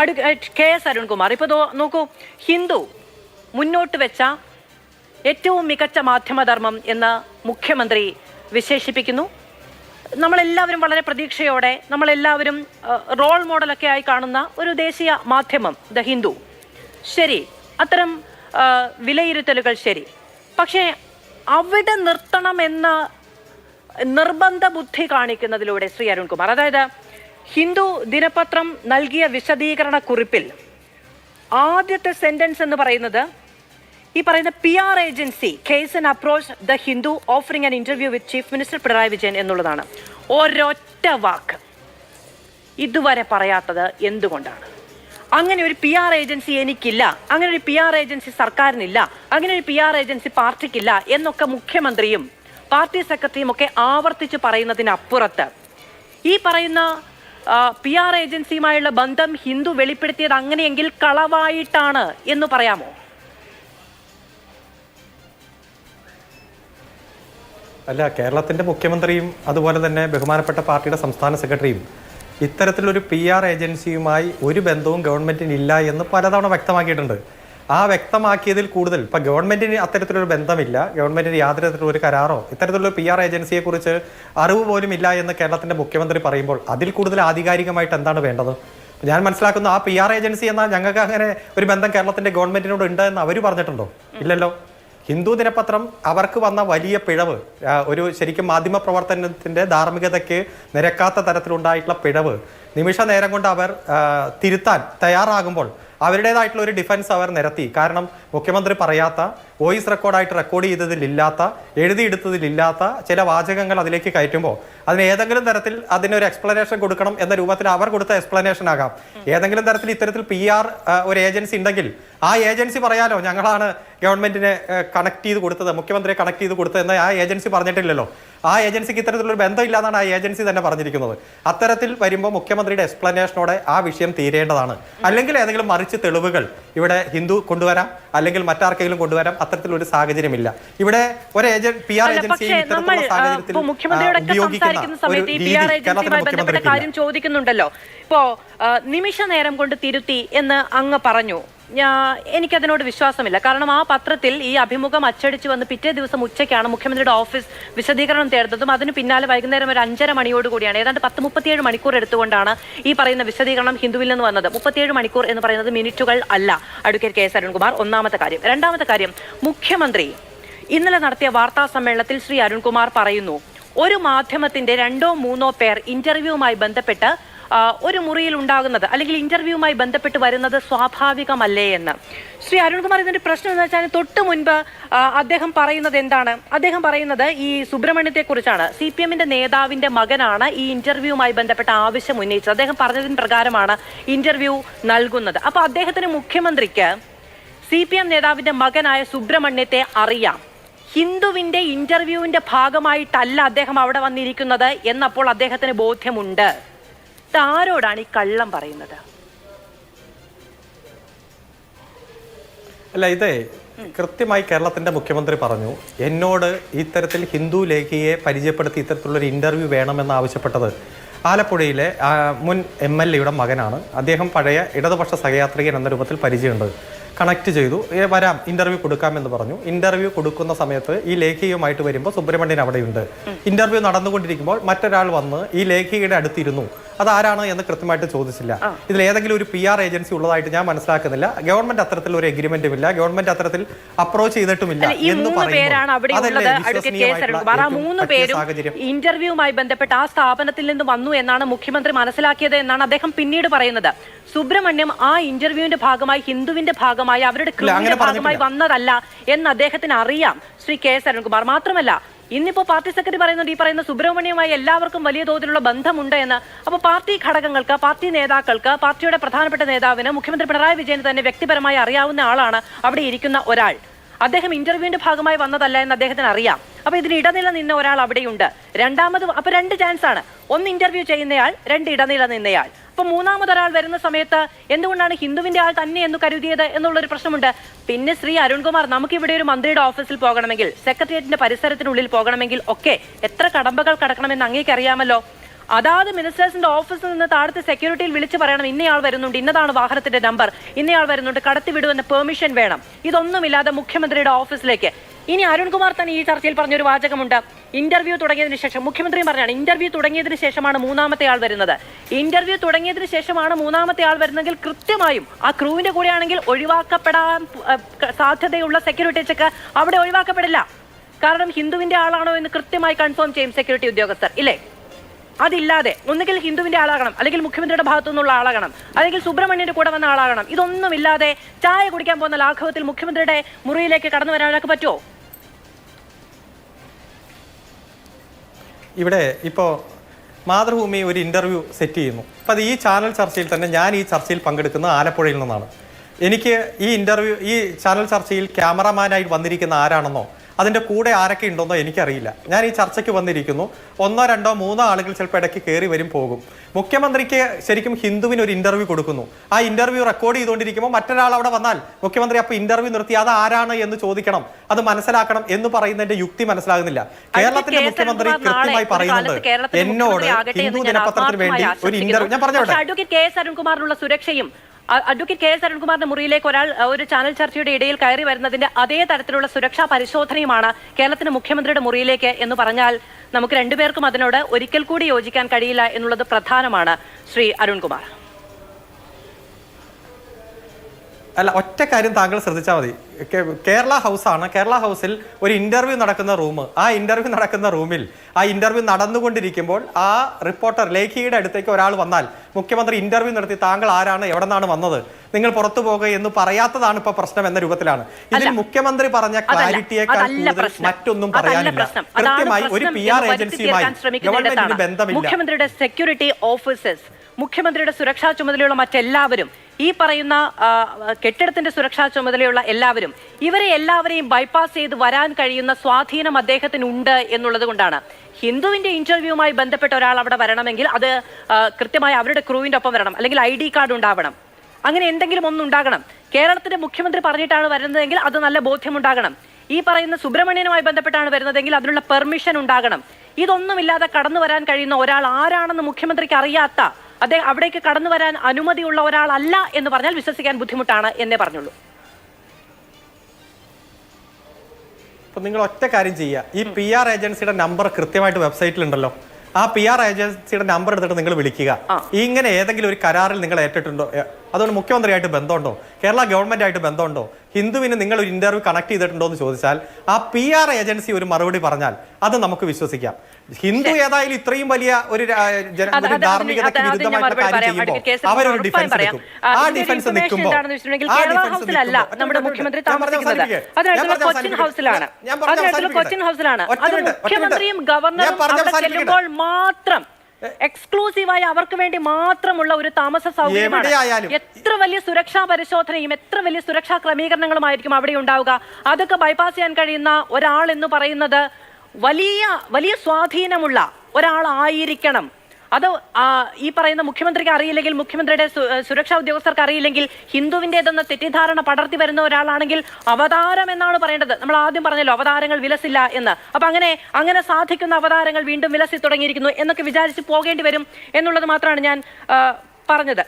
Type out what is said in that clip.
Advocate K S Arunkumar. ഇപ്പോൾ നോക്കൂ ഹിന്ദു മുന്നോട്ട് വെച്ച ഏറ്റവും മികച്ച മാധ്യമധർമ്മം എന്ന് മുഖ്യമന്ത്രി വിശേഷിപ്പിക്കുന്നു. നമ്മളെല്ലാവരും വളരെ പ്രതീക്ഷയോടെ നമ്മളെല്ലാവരും റോൾ മോഡലൊക്കെ ആയി കാണുന്ന ഒരു ദേശീയ മാധ്യമം ദ ഹിന്ദു. ശരി അത്തരം വിലയിരുത്തലുകൾ ശരി. പക്ഷേ അവിടെ നിർത്തണമെന്ന നിർബന്ധ ബുദ്ധി കാണിക്കുന്നതിലൂടെ ശ്രീ അരുൺകുമാർ അതായത് ഹിന്ദു ദിനപത്രം നൽകിയ വിശദീകരണ കുറിപ്പിൽ ആദ്യത്തെ സെന്റൻസ് എന്ന് പറയുന്നത് ഈ പറയുന്ന P R agency case and approach the Hindu offering an interview with chief minister Pinarayi Vijayan എന്നുള്ളതാണ്. ഒരൊറ്റ വാക്ക് ഇതുവരെ പറയാത്തത് എന്തുകൊണ്ടാണ്? അങ്ങനെ ഒരു പി ആർ ഏജൻസി എനിക്കില്ല അങ്ങനെ ഒരു പി ആർ ഏജൻസി സർക്കാരിനില്ല അങ്ങനെ ഒരു പി ആർ ഏജൻസി പാർട്ടിക്കില്ല എന്നൊക്കെ മുഖ്യമന്ത്രിയും പാർട്ടി സെക്രട്ടറിയും ഒക്കെ ആവർത്തിച്ച് പറയുന്നതിനപ്പുറത്ത് ഈ പറയുന്ന പി ആർ ഏജൻസിയുമായുള്ള ബന്ധം ഹിന്ദു വെളിപ്പെടുത്തിയത് അങ്ങനെയെങ്കിൽ കളവായിട്ടാണ് എന്ന് പറയാമോ? അല്ല കേരളത്തിന്റെ മുഖ്യമന്ത്രിയും അതുപോലെ തന്നെ ബഹുമാനപ്പെട്ട പാർട്ടിയുടെ സംസ്ഥാന സെക്രട്ടറിയും ഇത്തരത്തിലൊരു പി ആർ ഏജൻസിയുമായി ഒരു ബന്ധവും ഗവൺമെന്റിന് ഇല്ല എന്ന് പലതവണ വ്യക്തമാക്കിയിട്ടുണ്ട്. ആ വ്യക്തമാക്കിയതിൽ കൂടുതൽ. ഇപ്പൊ ഗവൺമെന്റിന് അത്തരത്തിലൊരു ബന്ധമില്ല. ഗവൺമെന്റിന് യാതൊരു തരത്തിലുള്ള ഒരു കരാറോ ഇത്തരത്തിലുള്ള പി ആർ ഏജൻസിയെ കുറിച്ച് അറിവ് പോലും ഇല്ല എന്ന് കേരളത്തിന്റെ മുഖ്യമന്ത്രി പറയുമ്പോൾ അതിൽ കൂടുതൽ ആധികാരികമായിട്ട് എന്താണ് വേണ്ടത്? ഞാൻ മനസ്സിലാക്കുന്നു ആ പി ആർ ഏജൻസി എന്നാൽ ഞങ്ങൾക്ക് അങ്ങനെ ഒരു ബന്ധം കേരളത്തിന്റെ ഗവൺമെന്റിനോട് ഉണ്ട് എന്ന് അവർ പറഞ്ഞിട്ടുണ്ടോ? ഇല്ലല്ലോ. ഹിന്ദു ദിനപത്രം അവർക്ക് വന്ന വലിയ പിഴവ് ഒരു ശരിക്കും മാധ്യമ പ്രവർത്തനത്തിന്റെ ധാർമ്മികതയ്ക്ക് നിരക്കാത്ത തരത്തിലുണ്ടായിട്ടുള്ള പിഴവ്. നിമിഷ നേരം കൊണ്ട് അവർ തിരുത്താൻ തയ്യാറാകുമ്പോൾ അവരുടേതായിട്ടുള്ള ഒരു ഡിഫൻസ് അവർ നിരത്തി. കാരണം മുഖ്യമന്ത്രി പറയാത്ത വോയിസ് റെക്കോർഡായിട്ട് റെക്കോർഡ് ചെയ്തതിലില്ലാത്ത എഴുതിയെടുത്തതിലില്ലാത്ത ചില വാചകങ്ങൾ അതിലേക്ക് കയറ്റുമ്പോൾ അതിന് ഏതെങ്കിലും തരത്തിൽ അതിനൊരു എക്സ്പ്ലനേഷൻ കൊടുക്കണം എന്ന രൂപത്തിൽ അവർ കൊടുത്ത എക്സ്പ്ലനേഷൻ ആകാം. ഏതെങ്കിലും തരത്തിൽ ഇത്തരത്തിൽ പി ആർ ഒരു ഏജൻസി ഉണ്ടെങ്കിൽ ആ ഏജൻസി പറയാലോ ഞങ്ങളാണ് ഗവൺമെന്റിനെ കണക്ട് ചെയ്ത് കൊടുത്തത് മുഖ്യമന്ത്രിയെ കണക്ട് ചെയ്ത് കൊടുത്തത് എന്ന് ആ ഏജൻസി പറഞ്ഞിട്ടില്ലല്ലോ. ആ ഏജൻസിക്ക് ഇത്തരത്തിലൊരു ബന്ധമില്ല എന്നാണ് ആ ഏജൻസി തന്നെ പറഞ്ഞിരിക്കുന്നത്. അത്തരത്തിൽ വരുമ്പോൾ മുഖ്യമന്ത്രിയുടെ എക്സ്പ്ലനേഷനോടെ ആ വിഷയം തീരേണ്ടതാണ്. അല്ലെങ്കിൽ ഏതെങ്കിലും മറിച്ച് തെളിവുകൾ ഇവിടെ ഹിന്ദു കൊണ്ടുവരാം അല്ലെങ്കിൽ മറ്റാർക്കെങ്കിലും കൊണ്ടുവരാം അത്തരത്തിലൊരു സാഹചര്യമില്ല. ഇവിടെ ഒരു പി ആർ ഏജൻസി ആർ കാര്യം ചോദിക്കുന്നുണ്ടല്ലോ. ഇപ്പോ നിമിഷ നേരം കൊണ്ട് തിരുത്തി എന്ന് അങ്ങ് പറഞ്ഞു. എനിക്കതിനോട് വിശ്വാസമില്ല. കാരണം ആ പത്രത്തിൽ ഈ അഭിമുഖം അച്ചടിച്ച് വന്ന് പിറ്റേ ദിവസം ഉച്ചയ്ക്കാണ് മുഖ്യമന്ത്രിയുടെ ഓഫീസ് വിശദീകരണം തേടുന്നതും അതിന് പിന്നാലെ വൈകുന്നേരം ഒരു അഞ്ചര മണിയോട് കൂടിയാണ്. ഏതാണ്ട് പത്ത് മുപ്പത്തിയേഴ് മണിക്കൂർ എടുത്തുകൊണ്ടാണ് ഈ പറയുന്ന വിശദീകരണം ഹിന്ദുവിൽ നിന്ന് വന്നത്. മുപ്പത്തിയേഴ് മണിക്കൂർ എന്ന് പറയുന്നത് മിനിറ്റുകൾ അല്ല. അഡ്വക്കേറ്റ് കെ എസ് അരുൺകുമാർ ഒന്നാമത്തെ കാര്യം. രണ്ടാമത്തെ കാര്യം മുഖ്യമന്ത്രി ഇന്നലെ നടത്തിയ വാർത്താ സമ്മേളനത്തിൽ ശ്രീ അരുൺകുമാർ പറയുന്നു ഒരു മാധ്യമത്തിന്റെ രണ്ടോ മൂന്നോ പേർ ഇന്റർവ്യൂവുമായി ബന്ധപ്പെട്ട് ഒരു മുറിയിൽ ഉണ്ടാകുന്നത് അല്ലെങ്കിൽ ഇന്റർവ്യൂവുമായി ബന്ധപ്പെട്ട് വരുന്നത് സ്വാഭാവികമല്ലേ എന്ന്. ശ്രീ അരുൺകുമാർ ഇതിന്റെ പ്രശ്നം എന്ന് വെച്ചാൽ തൊട്ട് മുൻപ് അദ്ദേഹം പറയുന്നത് എന്താണ്? അദ്ദേഹം പറയുന്നത് ഈ സുബ്രഹ്മണ്യത്തെ കുറിച്ചാണ് സി പി എമ്മിന്റെ നേതാവിന്റെ മകനാണ് ഈ ഇന്റർവ്യൂവുമായി ബന്ധപ്പെട്ട ആവശ്യം ഉന്നയിച്ചത്. അദ്ദേഹം പറഞ്ഞതിന് പ്രകാരമാണ് ഇന്റർവ്യൂ നൽകുന്നത്. അപ്പൊ അദ്ദേഹത്തിന് മുഖ്യമന്ത്രിക്ക് സി പി എം നേതാവിന്റെ മകനായ സുബ്രഹ്മണ്യത്തെ അറിയാം. ഹിന്ദുവിന്റെ ഇന്റർവ്യൂവിന്റെ ഭാഗമായിട്ടല്ല അദ്ദേഹം അവിടെ വന്നിരിക്കുന്നത് എന്നപ്പോൾ അദ്ദേഹത്തിന് ബോധ്യമുണ്ട്. ഇത് ആരോടാണ് ഈ കള്ളം പറയുന്നത്? അല്ല ഇതേ കൃത്യമായി കേരളത്തിന്റെ മുഖ്യമന്ത്രി പറഞ്ഞു എന്നോട് ഇത്തരത്തിൽ ഹിന്ദു ലേഖിയെ പരിചയപ്പെടുത്തി ഇത്തരത്തിലുള്ള ഒരു ഇന്റർവ്യൂ വേണമെന്ന് ആവശ്യപ്പെട്ടത് ആലപ്പുഴയിലെ മുൻ എം എൽ എയുടെ മകനാണ്. അദ്ദേഹം പഴയ ഇടതുപക്ഷ സഹയാത്രികൻ എന്ന രൂപത്തിൽ പരിചയമുണ്ട്. കണക്ട് ചെയ്തു വരാം ഇന്റർവ്യൂ കൊടുക്കാമെന്ന് പറഞ്ഞു. ഇന്റർവ്യൂ കൊടുക്കുന്ന സമയത്ത് ഈ ലേഖികയുമായിട്ട് വരുമ്പോൾ സുബ്രഹ്മണ്യൻ അവിടെയുണ്ട്. ഇന്റർവ്യൂ നടന്നുകൊണ്ടിരിക്കുമ്പോൾ മറ്റൊരാൾ വന്ന് ഈ ലേഖികയുടെ അടുത്തിരുന്നു. അതാരാണ് എന്ന് കൃത്യമായിട്ട് ചോദിച്ചില്ല. ഇതിൽ ഏതെങ്കിലും ഒരു പി ആർ ഏജൻസി ഉള്ളതായിട്ട് ഞാൻ മനസ്സിലാക്കുന്നില്ല. ഗവൺമെന്റ് അത്തരത്തിൽ ഒരു എഗ്രിമെന്റും ഇല്ല. ഗവൺമെന്റ് അത്തരത്തിൽ അപ്രോച്ച് ചെയ്തിട്ടുമില്ല എന്ന് ഇന്റർവ്യൂവുമായി ബന്ധപ്പെട്ട് ആ സ്ഥാപനത്തിൽ നിന്ന് വന്നു എന്നാണ് മുഖ്യമന്ത്രി മനസ്സിലാക്കിയത് എന്നാണ് അദ്ദേഹം പിന്നീട് പറയുന്നത്. സുബ്രഹ്മണ്യം ആ ഇന്റർവ്യൂവിന്റെ ഭാഗമായി ഹിന്ദുവിന്റെ ഭാഗമായി അവരുടെ ഭാഗമായി വന്നതല്ല എന്ന് അദ്ദേഹത്തിന് അറിയാം. Shri K S Arunkumar. മാത്രമല്ല ഇന്നിപ്പോ പാർട്ടി സെക്രട്ടറി പറയുന്നുണ്ട് ഈ പറയുന്ന സുബ്രഹ്മണ്യവുമായി എല്ലാവർക്കും വലിയ തോതിലുള്ള ബന്ധമുണ്ട് എന്ന്. അപ്പോൾ പാർട്ടി ഘടകങ്ങൾക്ക് പാർട്ടി നേതാക്കൾക്ക് പാർട്ടിയുടെ പ്രധാനപ്പെട്ട നേതാവിന് മുഖ്യമന്ത്രി പിണറായി വിജയന് തന്നെ വ്യക്തിപരമായി അറിയാവുന്ന ആളാണ് അവിടെ ഇരിക്കുന്ന ഒരാൾ. അദ്ദേഹം ഇന്റർവ്യൂവിന്റെ ഭാഗമായി വന്നതല്ല എന്ന് അദ്ദേഹത്തിന് അറിയാം. അപ്പൊ ഇതിന് ഇടനില നിന്ന ഒരാൾ അവിടെയുണ്ട്. രണ്ടാമത് അപ്പൊ രണ്ട് ചാൻസ് ആണ്. ഒന്ന് ഇന്റർവ്യൂ ചെയ്യുന്നയാൾ രണ്ട് ഇടനില നിന്നയാൾ. അപ്പൊ മൂന്നാമതൊരാൾ വരുന്ന സമയത്ത് എന്തുകൊണ്ടാണ് ഹിന്ദുവിന്റെ ആൾ തന്നെ എന്ന് കരുതിയത് എന്നുള്ളൊരു പ്രശ്നമുണ്ട്. പിന്നെ ശ്രീ അരുൺകുമാർ നമുക്ക് ഇവിടെ ഒരു മന്ത്രിയുടെ ഓഫീസിൽ പോകണമെങ്കിൽ സെക്രട്ടേറിയറ്റിന്റെ പരിസരത്തിനുള്ളിൽ പോകണമെങ്കിൽ ഒക്കെ എത്ര കടമ്പകൾ കടക്കണമെന്ന് അങ്ങേക്ക് അറിയാമല്ലോ. അതാത് മിനിസ്റ്റേഴ്സിന്റെ ഓഫീസിൽ നിന്ന് താഴത്തെ സെക്യൂരിറ്റിയിൽ വിളിച്ചു പറയണം ഇന്നയാൾ വരുന്നുണ്ട് ഇന്നതാണ് വാഹനത്തിന്റെ നമ്പർ ഇന്നയാൾ വരുന്നുണ്ട് കടത്തിവിടുമെന്ന് പെർമിഷൻ വേണം. ഇതൊന്നുമില്ലാതെ മുഖ്യമന്ത്രിയുടെ ഓഫീസിലേക്ക് ഇനി അരുൺകുമാർ തന്നെ ഈ ചർച്ചയിൽ പറഞ്ഞൊരു വാചകമുണ്ട്. ഇന്റർവ്യൂ തുടങ്ങിയതിന് ശേഷം മുഖ്യമന്ത്രി പറഞ്ഞാണ് ഇന്റർവ്യൂ തുടങ്ങിയതിന് ശേഷമാണ് മൂന്നാമത്തെ ആൾ വരുന്നത്. ഇന്റർവ്യൂ തുടങ്ങിയതിന് ശേഷമാണ് മൂന്നാമത്തെ ആൾ വരുന്നതെങ്കിൽ കൃത്യമായും ആ ക്രൂവിന്റെ കൂടെയാണെങ്കിൽ ഒഴിവാക്കപ്പെടാൻ സാധ്യതയുള്ള സെക്യൂരിറ്റി ചെക്ക് അവിടെ ഒഴിവാക്കപ്പെടില്ല. കാരണം ഹിന്ദുവിന്റെ ആളാണോ എന്ന് കൃത്യമായി കൺഫേം ചെയ്യും സെക്യൂരിറ്റി ഉദ്യോഗസ്ഥർ ഇല്ലേ? അതില്ലാതെ ഒന്നുകിൽ ഹിന്ദുവിന്റെ ആളാകണം അല്ലെങ്കിൽ മുഖ്യമന്ത്രിയുടെ ഭാഗത്തു നിന്നുള്ള ആളാകണം അല്ലെങ്കിൽ സുബ്രഹ്മണ്യന്റെ കൂടെ വന്ന ആളാകണം. ഇതൊന്നുമില്ലാതെ ചായ കുടിക്കാൻ പോകുന്ന ലാഘവത്തിൽ മുഖ്യമന്ത്രിയുടെ മുറിയിലേക്ക് കടന്നു വരാനൊക്കെ പറ്റുമോ? ഇവിടെ ഇപ്പോൾ മാതൃഭൂമി ഒരു ഇന്റർവ്യൂ സെറ്റ് ചെയ്യുന്നു. അപ്പം അത് ഈ ചാനൽ ചർച്ചയിൽ തന്നെ ഞാൻ ഈ ചർച്ചയിൽ പങ്കെടുക്കുന്നത് ആലപ്പുഴയിൽ നിന്നാണ്. എനിക്ക് ഈ ഇന്റർവ്യൂ ഈ ചാനൽ ചർച്ചയിൽ ക്യാമറമാനായി വന്നിരിക്കുന്ന ആരാണെന്നോ അതിന്റെ കൂടെ ആരൊക്കെ ഉണ്ടെന്നോ എനിക്കറിയില്ല. ഞാൻ ഈ ചർച്ചയ്ക്ക് വന്നിരിക്കുന്നു. ഒന്നോ രണ്ടോ മൂന്നോ ആളുകൾ ചിലപ്പോൾ ഇടയ്ക്ക് കയറി വരും പോകും. മുഖ്യമന്ത്രിക്ക് ശരിക്കും ഹിന്ദുവിന് ഒരു ഇന്റർവ്യൂ കൊടുക്കുന്നു. ആ ഇന്റർവ്യൂ റെക്കോർഡ് ചെയ്തുകൊണ്ടിരിക്കുമ്പോൾ മറ്റൊരാൾ അവിടെ വന്നാൽ മുഖ്യമന്ത്രി അപ്പോൾ ഇന്റർവ്യൂ നിർത്തി അത് ആരാണ് എന്ന് ചോദിക്കണം. അത് മനസ്സിലാക്കണം എന്ന് പറയുന്നതിന്റെ യുക്തി മനസ്സിലാകുന്നില്ല. കേരളത്തിന്റെ മുഖ്യമന്ത്രി കൃത്യമായി പറയുന്നത് പറയുന്നുണ്ട്. എന്നോട് ഹിന്ദു ദിനപത്രത്തിന് വേണ്ടി ഒരു ഇന്റർവ്യൂ ഞാൻ. പറഞ്ഞോട്ടെ? അഡ്വക്കേറ്റ് കെ എസ് അരുൺകുമാറിനുള്ള സുരക്ഷയും അഡ്വക്കേറ്റ് കെ എസ് അരുൺകുമാറിന്റെ മുറിയിലേക്ക് ഒരാൾ ഒരു ചാനൽ ചർച്ചയുടെ ഇടയിൽ കയറി വരുന്നതിന്റെ അതേ തരത്തിലുള്ള സുരക്ഷാ പരിശോധനയുമാണ് കേരളത്തിന്റെ മുഖ്യമന്ത്രിയുടെ മുറിയിലേക്ക് എന്ന് പറഞ്ഞാൽ നമുക്ക് രണ്ടുപേർക്കും അതിനോട് ഒരിക്കൽ കൂടി യോജിക്കാൻ കഴിയില്ല എന്നുള്ളത് പ്രധാനമാണ് ശ്രീ അരുൺകുമാർ. അല്ല ഒറ്റ കാര്യം താങ്കൾ ശ്രദ്ധിച്ചാൽ മതി. കേരള ഹൗസാണ്. കേരള ഹൗസിൽ ഒരു ഇന്റർവ്യൂ നടക്കുന്ന റൂം. ആ ഇന്റർവ്യൂ നടക്കുന്ന റൂമിൽ ആ ഇന്റർവ്യൂ നടന്നുകൊണ്ടിരിക്കുമ്പോൾ ആ റിപ്പോർട്ടർ ലേഖിയുടെ അടുത്തേക്ക് ഒരാൾ വന്നാൽ മുഖ്യമന്ത്രി ഇന്റർവ്യൂ നടത്തി താങ്കൾ ആരാണ്? എവിടെ നിന്നാണ് വന്നത്? നിങ്ങൾ പുറത്തു പോകുക എന്ന് പറയാത്തതാണ് ഇപ്പൊ പ്രശ്നം എന്ന രൂപത്തിലാണ്. ഇതിൽ മുഖ്യമന്ത്രി പറഞ്ഞ. ക്ലാരിറ്റിയേക്കാൾ കൂടുതൽ മറ്റൊന്നും പറയാനില്ല. കൃത്യമായി ഒരു പി ആർ ഏജൻസിയുമായി ഗവൺമെന്റിന് ബന്ധമില്ല. മുഖ്യമന്ത്രിയുടെ സെക്യൂരിറ്റി ഓഫീസേഴ്സ് മുഖ്യമന്ത്രിയുടെ സുരക്ഷാ ചുമതലയുള്ള മറ്റെല്ലാവരും ഈ പറയുന്ന കെട്ടിടത്തിന്റെ സുരക്ഷാ ചുമതലയുള്ള എല്ലാവരും ഇവരെ എല്ലാവരെയും ബൈപ്പാസ് ചെയ്ത് വരാൻ കഴിയുന്ന സ്വാധീനം അദ്ദേഹത്തിനുണ്ട് എന്നുള്ളത് കൊണ്ടാണ് ഹിന്ദുവിന്റെ ഇന്റർവ്യൂവുമായി ബന്ധപ്പെട്ട ഒരാൾ അവിടെ വരണമെങ്കിൽ അത് കൃത്യമായി അവരുടെ ക്രൂവിന്റെ ഒപ്പം വരണം. അല്ലെങ്കിൽ ഐ ഡി കാർഡ് ഉണ്ടാവണം. അങ്ങനെ എന്തെങ്കിലും ഒന്നുണ്ടാകണം കേരളത്തിന്റെ മുഖ്യമന്ത്രി പറഞ്ഞിട്ടാണ് വരുന്നതെങ്കിൽ അത് നല്ല ബോധ്യമുണ്ടാകണം. ഈ പറയുന്ന സുബ്രഹ്മണ്യനുമായി ബന്ധപ്പെട്ടാണ് വരുന്നതെങ്കിൽ അതിനുള്ള പെർമിഷൻ ഉണ്ടാകണം. ഇതൊന്നുമില്ലാതെ കടന്നു വരാൻ കഴിയുന്ന ഒരാൾ ആരാണെന്ന് മുഖ്യമന്ത്രിക്ക് അറിയാത്ത അദ്ദേഹം അവിടേക്ക് കടന്നു വരാൻ അനുമതിയുള്ള ഒരാളല്ല എന്ന് പറഞ്ഞാൽ വിശ്വസിക്കാൻ ബുദ്ധിമുട്ടാണ് എന്നേ പറഞ്ഞുള്ളൂ. അപ്പൊ നിങ്ങൾ ഒറ്റ കാര്യം ചെയ്യുക. ഈ പി ആർ ഏജൻസിയുടെ നമ്പർ കൃത്യമായിട്ട് വെബ്സൈറ്റിൽ ഉണ്ടല്ലോ. ആ പി ആർ ഏജൻസിയുടെ നമ്പർ എടുത്തിട്ട് നിങ്ങൾ വിളിക്കുക. ഇങ്ങനെ ഏതെങ്കിലും ഒരു കരാറിൽ നിങ്ങൾ ഏറ്റിട്ടുണ്ടോ? അതുകൊണ്ട് മുഖ്യമന്ത്രിയായിട്ട് ബന്ധമുണ്ടോ? കേരള ഗവൺമെന്റ് ആയിട്ട് ബന്ധമുണ്ടോ? ഹിന്ദുവിന് നിങ്ങൾ ഒരു ഇന്റർവ്യൂ കണക്ട് ചെയ്തിട്ടുണ്ടോ എന്ന് ചോദിച്ചാൽ ആ പി ആർ ഏജൻസി ഒരു മറുപടി പറഞ്ഞാൽ അത് നമുക്ക് വിശ്വസിക്കാം. ഹിന്ദു ഏതായാലും ഇത്രയും വലിയ ഒരു ധാർമ്മികതയ്ക്ക് കാര്യം ചെയ്യുമ്പോൾ അവരൊരു ഡിഫൻസ്. എടുക്കും ആ, ഡിഫൻസ് നിൽക്കുമ്പോൾ ഹൗസിലല്ല നമ്മുടെ മുഖ്യമന്ത്രി താമസിക്കുന്നത്. അതിനടുത്തുള്ള കൊച്ചിൻ ഹൗസിലാണ് അതിനടുത്തുള്ള കൊച്ചിൻ ഹൗസിലാണ് അത് മുഖ്യമന്ത്രിയും ഗവർണറും പറഞ്ഞ് അവിടെ ചെല്ലുമ്പോൾ മാത്രം എക്സ്ക്ലൂസീവായി അവർക്ക് വേണ്ടി മാത്രമുള്ള ഒരു താമസ സൗകര്യമാണ്. എത്ര വലിയ സുരക്ഷാ പരിശോധനയും എത്ര വലിയ സുരക്ഷാ ക്രമീകരണങ്ങളുമായിരിക്കും അവിടെ ഉണ്ടാവുക? അതൊക്കെ ബൈപ്പാസ് ചെയ്യാൻ കഴിയുന്ന ഒരാൾ എന്ന് പറയുന്നത് വലിയ വലിയ സ്വാധീനമുള്ള ഒരാളായിരിക്കണം. അത് ഈ പറയുന്ന മുഖ്യമന്ത്രിക്ക് അറിയില്ലെങ്കിൽ മുഖ്യമന്ത്രിയുടെ സുരക്ഷാ ഉദ്യോഗസ്ഥർക്ക് അറിയില്ലെങ്കിൽ ഹിന്ദുവിന്റെതെന്ന തെറ്റിദ്ധാരണ പടർത്തി വരുന്ന ഒരാളാണെങ്കിൽ അവതാരം എന്നാണ് പറയേണ്ടത്. നമ്മൾ ആദ്യം പറഞ്ഞല്ലോ അവതാരങ്ങൾ വിലസില്ല എന്ന്. അപ്പൊ അങ്ങനെ അങ്ങനെ സാധിക്കുന്ന അവതാരങ്ങൾ വീണ്ടും വിലസി തുടങ്ങിയിരിക്കുന്നു എന്നൊക്കെ വിചാരിച്ച് പോകേണ്ടി വരും എന്നുള്ളത് മാത്രമാണ് ഞാൻ പറഞ്ഞത്.